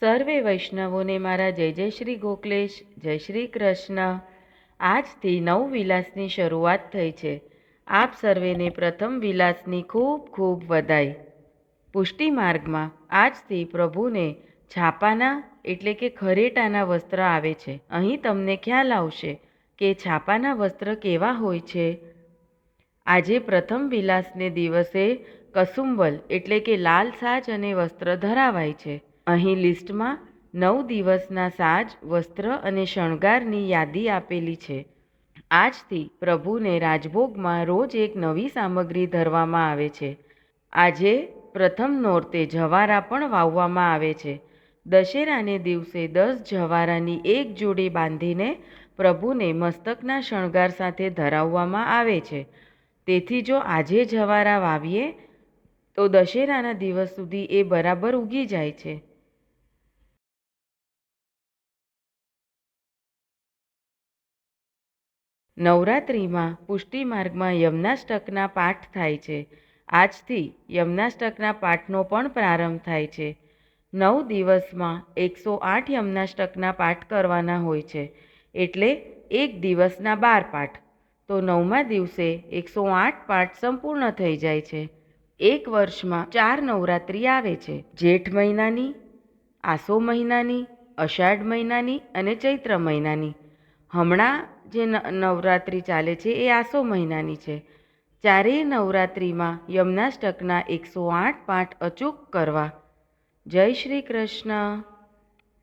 સર્વે વૈષ્ણવોને મારા જય જય શ્રી ગોકલેશ, જય શ્રી કૃષ્ણ. આજથી નવ વિલાસની શરૂઆત થઈ છે. આપ સર્વેને પ્રથમ વિલાસની ખૂબ ખૂબ વધાઈ. પુષ્ટિ માર્ગમાં આજથી પ્રભુને છાપાના એટલે કે ખરેટાના વસ્ત્ર આવે છે. અહીં તમને ખ્યાલ આવશે કે છાપાના વસ્ત્ર કેવા હોય છે. આજે પ્રથમ વિલાસને દિવસે કસુંબલ એટલે કે લાલ સાજ અને વસ્ત્ર ધરાવાય છે. અહીં લિસ્ટમાં નવ દિવસના સાજ, વસ્ત્ર અને શણગારની યાદી આપેલી છે. આજથી પ્રભુને રાજભોગમાં રોજ એક નવી સામગ્રી ધરવામાં આવે છે. આજે પ્રથમ નોરતે જવારા પણ વાવવામાં આવે છે. દશેરાને દિવસે દસ જવારાની એક જોડી બાંધીને પ્રભુને મસ્તકના શણગાર સાથે ધરાવવામાં આવે છે. તેથી જો આજે જવારા વાવીએ, તો દશેરાના દિવસ સુધી એ બરાબર ઉગી જાય છે. નવરાત્રિમાં પુષ્ટિ માર્ગમાં યમનાષ્ટકના પાઠ થાય છે. આજથી યમનાષ્ટકના પાઠનો પણ પ્રારંભ થાય છે. નવ દિવસમાં એકસો આઠ યમનાષ્ટકના પાઠ કરવાના હોય છે. એટલે એક દિવસના બાર પાઠ. તો નવમા દિવસે એકસો આઠ પાઠ સંપૂર્ણ થઈ જાય છે. એક વર્ષમાં ચાર નવરાત્રિ આવે છે. જેઠ મહિનાની, આસો મહિનાની, અષાઢ મહિનાની અને ચૈત્ર મહિનાની. હમણાં જે નવરાત્રિ ચાલે છે એ આસો મહિનાની છે. ચારેય નવરાત્રિમાં યમનાષ્ટકના એકસો આઠ પાઠ અચૂક કરવા. જય શ્રી કૃષ્ણ.